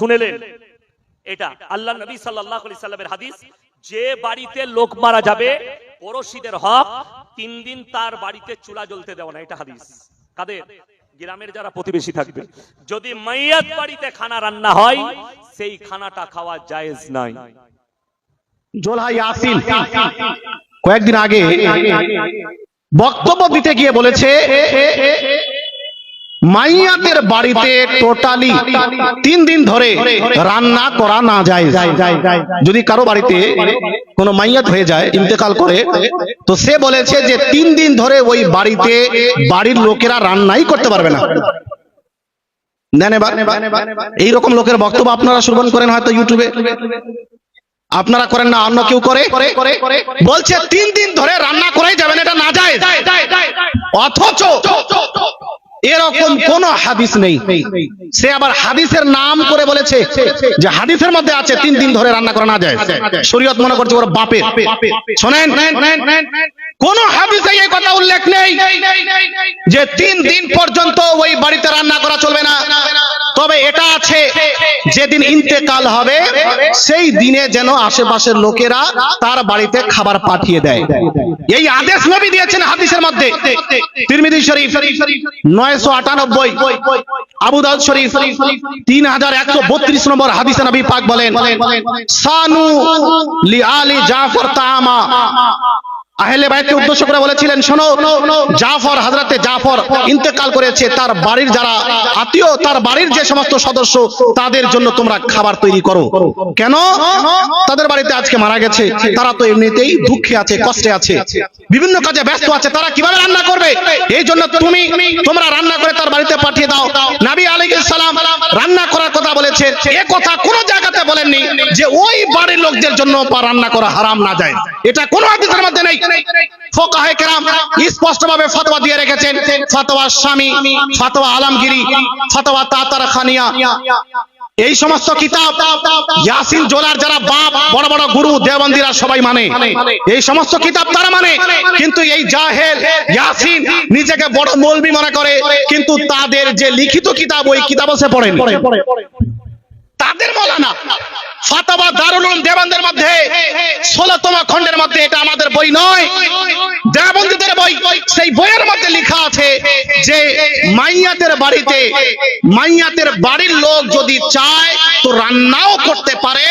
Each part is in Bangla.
শুনেলেন? এটা আল্লাহ নবী সাল্লাল্লাহু আলাইহি সাল্লামের হাদিস যে বাড়িতে লোক মারা যাবে পড়োশীদের হক তিন দিন তার বাড়িতে চুলা জ্বলতে দেওয়া না এটা হাদিস। কাদের? গ্রামের যারা প্রতিবেশী থাকবে। যদি মাইয়াত বাড়িতে খানা রান্না হয় সেই খানাটা খাওয়া জায়েজ নাই। জোলহা ইয়াসিন কয়েকদিন আগে বক্তব্য দিতে গিয়ে বলেছে মাইয়াতের বাড়িতে টোটালি তিন দিন ধরে রান্না করা না যায়। যদি কারও বাড়িতে কোনো মাইয়াত হয়ে যায়, ইন্তেকাল করে, তো সে বলেছে যে তিন দিন ধরে ওই বাড়িতে বাড়ির লোকেরা রান্নাই করতে পারবে না। এইরকম লোকের বক্তব্য আপনারা শ্রবণ করেন হয়তো ইউটিউবে আপনারা করেন না, অন্য কেউ করে। বলছে, তিন দিন ধরে রান্না করাই যাবেন এটা না যায়। অথচ এরকম কোন হাদিস নেই। সে আবার হাদিসের নাম করে বলেছে যে হাদিসের মধ্যে আছে তিন দিন ধরে রান্না করা না যায়। শরীয়ত মনে করছে ওর বাপের। শোনেন কোন হাদিসে এই কথা উল্লেখ নেই যে তিন দিন পর্যন্ত ওই বাড়িতে রান্না করা চলবে না। যেদিন ইন্তেকাল হবে, সেই দিনে যেন আশেপাশের লোকেরা তার বাড়িতে খাবার পাঠিয়ে দেয়। এই আদেশ নবী দিয়েছেন হাদিসের মধ্যে। তিরমিজি শরীফ নয়শো আটানব্বই, আবু দাউদ শরীফ তিন হাজার একশো বত্রিশ নম্বর হাদিসে নবী পাক বলেন, সানু লি আলি জাফর তামা আহলে বাইতকে উদ্দেশ্য করে বলেছিলেন, শোনো, জাফর, হযরতে জাফর ইন্তেকাল করেছে, তার বাড়ির যারা আত্মীয়, তার বাড়ির যে সমস্ত সদস্য, তাদের জন্য তোমরা খাবার তৈরি করো। কেন? তাদের বাড়িতে আজকে মারা গেছে। তারা তো এমনিতেই দুঃখে আছে, কষ্টে আছে। বিভিন্ন কাজে ব্যস্ত আছে, তারা কীভাবে রান্না করবে? এই জন্য তুমি, তোমরা রান্না করে তার বাড়িতে পাঠিয়ে দাও। নবী আলাইহিস সালাম রান্না করার কথা বলেছে। এ কথা কোন জায়গাতে বলেননি যে ওই বাড়ির লোকদের জন্য রান্না করা হারাম না যায়। এটা কোন হাদিসের মধ্যে নেই। এই সমস্ত কিতাব মানে। কিতাব মানে। কিন্তু এই জাহেল ইয়াসিন নিজেকে বড় মৌলবি মনে করে। কিন্তু তাদের যে লিখিত কিতাব, ওই কিতাবও সে পড়েন। তাদের মৌলানা ফাতাবা দারুল উলুম দেওবন্দের মধ্যে, ষোলতম খণ্ডের মধ্যে এটা আমাদের বই নয়। দেওবন্দীদের বই, সেই বইয়ের মধ্যে লেখা আছে যে মাইয়াতের বাড়িতে মাইয়াতের বাড়ির লোক যদি চায় তো রান্নাও করতে পারে,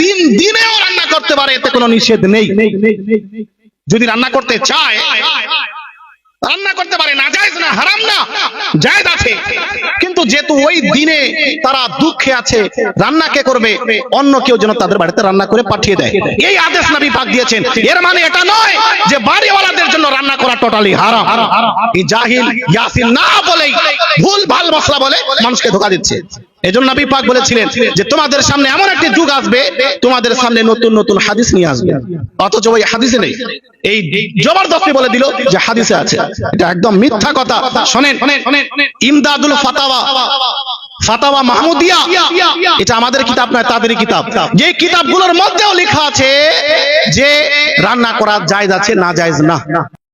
তিন দিনেও রান্না করতে পারে, এতে কোনো নিষেধ নেই। যদি রান্না করতে চায়, রান্না করতে পারে, না জায়েজ না হারাম না, জায়েজ আছে। যেহেতু ওই দিনে তারা দুঃখে আছে, রান্না কে করবে? অন্য কেউ যেন তাদের বাড়িতে রান্না করে পাঠিয়ে দেয়। এই আদেশ নবী পাক দিয়েছেন। এর মানে এটা নয় যে বাড়িওয়ালাদের জন্য রান্না করা টোটালি হারাম। জাহিল, ইয়াসিন না বলেই ভুল, ভালো মশলা বলে মানুষকে ধোকা দিচ্ছে। এজন্য নবী পাক বলেছিলেন যে তোমাদের সামনে এমন একটি যুগ আসবে, তোমাদের সামনে নতুন নতুন হাদিস নিয়ে আসবে। অথচ ওই হাদিসে নেই। এই জবরদস্তি বলে দিল যে হাদিসে আছে। এটা একদম মিথ্যা কথা। শোনেন, ইমদাদুল ফাতাওয়া ফাতাওয়া মাহমুদিয়া, এটা আমাদের কিতাব নয় তাদের কিতাব। যে কিতাবগুলোর মধ্যেও লেখা আছে যে রান্না করা জায়েজ আছে, না জায়েজ না।